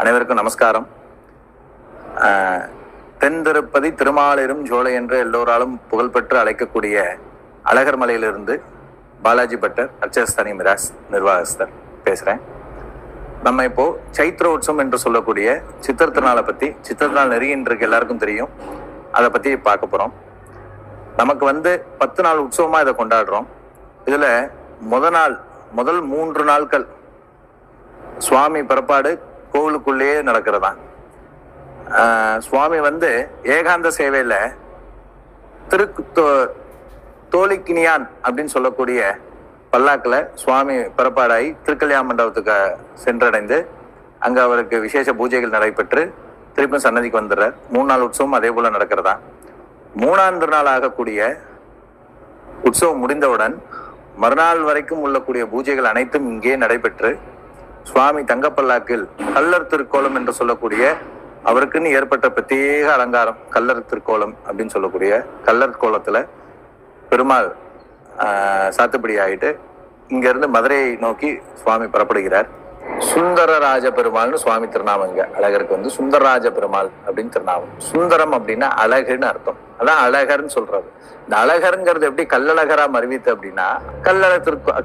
அனைவருக்கும் நமஸ்காரம். தென்திருப்பதி தென் திருப்பதி திருமாலிரும் ஜோலை என்று எல்லோராலும் புகழ்பெற்று அழைக்கக்கூடிய அழகர் மலையிலிருந்து பாலாஜி பட்டர் அர்ச்சஸ்தானி மிராஸ் நிர்வாகஸ்தர் பேசுகிறேன் நம்ம இப்போ சைத்ர உற்சவம் என்று சொல்லக்கூடிய சித்திர திருநாளை பற்றி சித்திர திருநாள் நெருங்கின்றிருக்கு எல்லாருக்கும் தெரியும். அதை பற்றி பார்க்க போகிறோம் நமக்கு வந்து பத்து நாள் உற்சவமாக இதை கொண்டாடுறோம். இதில் முத நாள் முதல் மூன்று நாட்கள் சுவாமி பிறப்பாடு கோவிலுக்குள்ளேயே நடக்கிறதா சுவாமி வந்து ஏகாந்த சேவையில் திரு தோ- தோலிக்கினியான் அப்படின்னு சொல்லக்கூடிய பல்லாக்கில் சுவாமி பிறப்பாடாகி திருக்கல்யாண மண்டபத்துக்கு சென்றடைந்து அங்கே அவருக்கு விசேஷ பூஜைகள் நடைபெற்று திருப்பியும் சன்னதிக்கு வந்துடுறார். மூணு நாள் உற்சவம் அதே போல் நடக்கிறதா மூணாம் திருநாள் ஆகக்கூடிய உற்சவம் முடிந்தவுடன் மறுநாள் வரைக்கும் உள்ளக்கூடிய பூஜைகள் அனைத்தும் இங்கே நடைபெற்று சுவாமி தங்கப்பல்லாக்கில் கல்லர் திருக்கோலம் என்று சொல்லக்கூடிய அவருக்குன்னு ஏற்பட்ட பிரத்யேக அலங்காரம் கல்லர் திருக்கோலம் அப்படின்னு சொல்லக்கூடிய கல்லர் கோலத்துல பெருமாள் சாத்துப்படி ஆகிட்டு இங்கேருந்து மதுரையை நோக்கி சுவாமி புறப்படுகிறார். சுந்தரராஜ பெருமாள்னு சுவாமி திருநாமம் இங்க அழகருக்கு வந்து சுந்தரராஜ பெருமாள் அப்படின்னு திருநாமம். சுந்தரம் அப்படின்னா அழகுன்னு அர்த்தம். அதான் அழகர்னு சொல்றது. இந்த அழகருங்கிறது எப்படி கல்லழகரா மருவித்து அப்படின்னா கல்லழ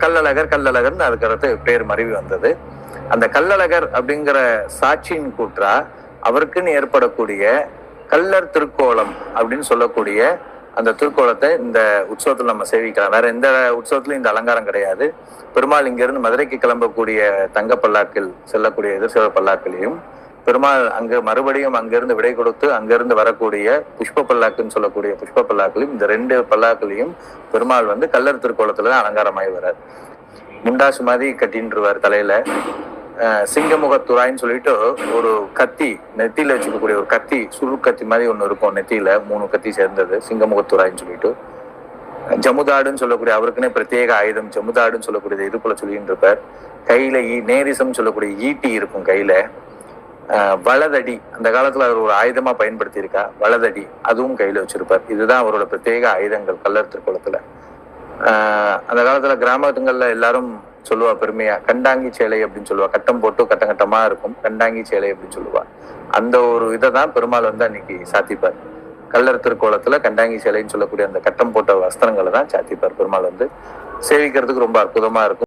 கல்லழகர் கல்லழகர்னு அதுக்கடுத்து பேர் மருவி வந்தது. அந்த கல்லழகர் அப்படிங்கிற சாட்சியின் கூற்றா அவருக்குன்னு ஏற்படக்கூடிய கல்லர் திருக்கோலம் அப்படின்னு சொல்லக்கூடிய அந்த திருக்கோலத்தை இந்த உற்சவத்தில் நம்ம சேவிக்கலாம். வேற எந்த உற்சவத்திலும் இந்த அலங்காரம் கிடையாது. பெருமாள் இங்கிருந்து மதுரைக்கு கிளம்பக்கூடிய தங்க பல்லாக்கில் செல்லக்கூடிய எதிர்சிற பல்லாக்கிலையும் பெருமாள் அங்கு மறுபடியும் அங்கிருந்து விடை கொடுத்து அங்கிருந்து வரக்கூடிய புஷ்ப பல்லாக்குன்னு சொல்லக்கூடிய புஷ்ப பல்லாக்கிலையும் இந்த ரெண்டு பல்லாக்களையும் பெருமாள் வந்து கல்லர் திருக்கோலத்துல தான் அலங்காரமாகி வர்றார் முண்டாசு மாதிரி கட்டின்றுவார் தலையில. அஹ் சிங்கமுகத்துராய்ன்னு சொல்லிட்டு ஒரு கத்தி நெத்தியில வச்சுக்கக்கூடிய ஒரு கத்தி சுரு கத்தி மாதிரி ஒன்று இருக்கும் நெத்தியில மூணு கத்தி சேர்ந்தது சிங்கமுகத்துராய்ன்னு சொல்லிட்டு. ஜமுதாடுன்னு சொல்லக்கூடிய அவருக்குன்னே பிரத்யேக ஆயுதம் ஜமுதாடுன்னு சொல்லக்கூடிய இடுப்புல சொல்லிட்டு இருப்பார் கையில ஈ நேரிசம் சொல்லக்கூடிய ஈட்டி இருக்கும் கையில. வலதடி. அந்த காலத்துல அவர் ஒரு ஆயுதமா பயன்படுத்தியிருக்கா? வலதடி. அதுவும் கையில வச்சிருப்பார். இதுதான் அவரோட பிரத்யேக ஆயுதங்கள் கல்லர் திருக்குளத்துல அந்த காலத்துல கிராமத்துங்கள்ல எல்லாரும் சொல்லுவா பெருமையா கண்டாங்கி சேலை அப்படின்னு சொல்லுவா. கட்டம் போட்டு கட்டம் கட்டமா இருக்கும். கண்டாங்கி சேலை அப்படின்னு சொல்லுவா. அந்த ஒரு இதை தான் பெருமாள் வந்து அன்னைக்கு சாத்திப்பார். கல்லர் திருக்கோலத்துல கண்டாங்கி சேலைன்னு சொல்லக்கூடிய அந்த கட்டம் போட்ட வஸ்திரங்களை தான் சாத்திப்பார். பெருமாள் வந்து சேவிக்கிறதுக்கு ரொம்ப அற்புதமா இருக்கும்.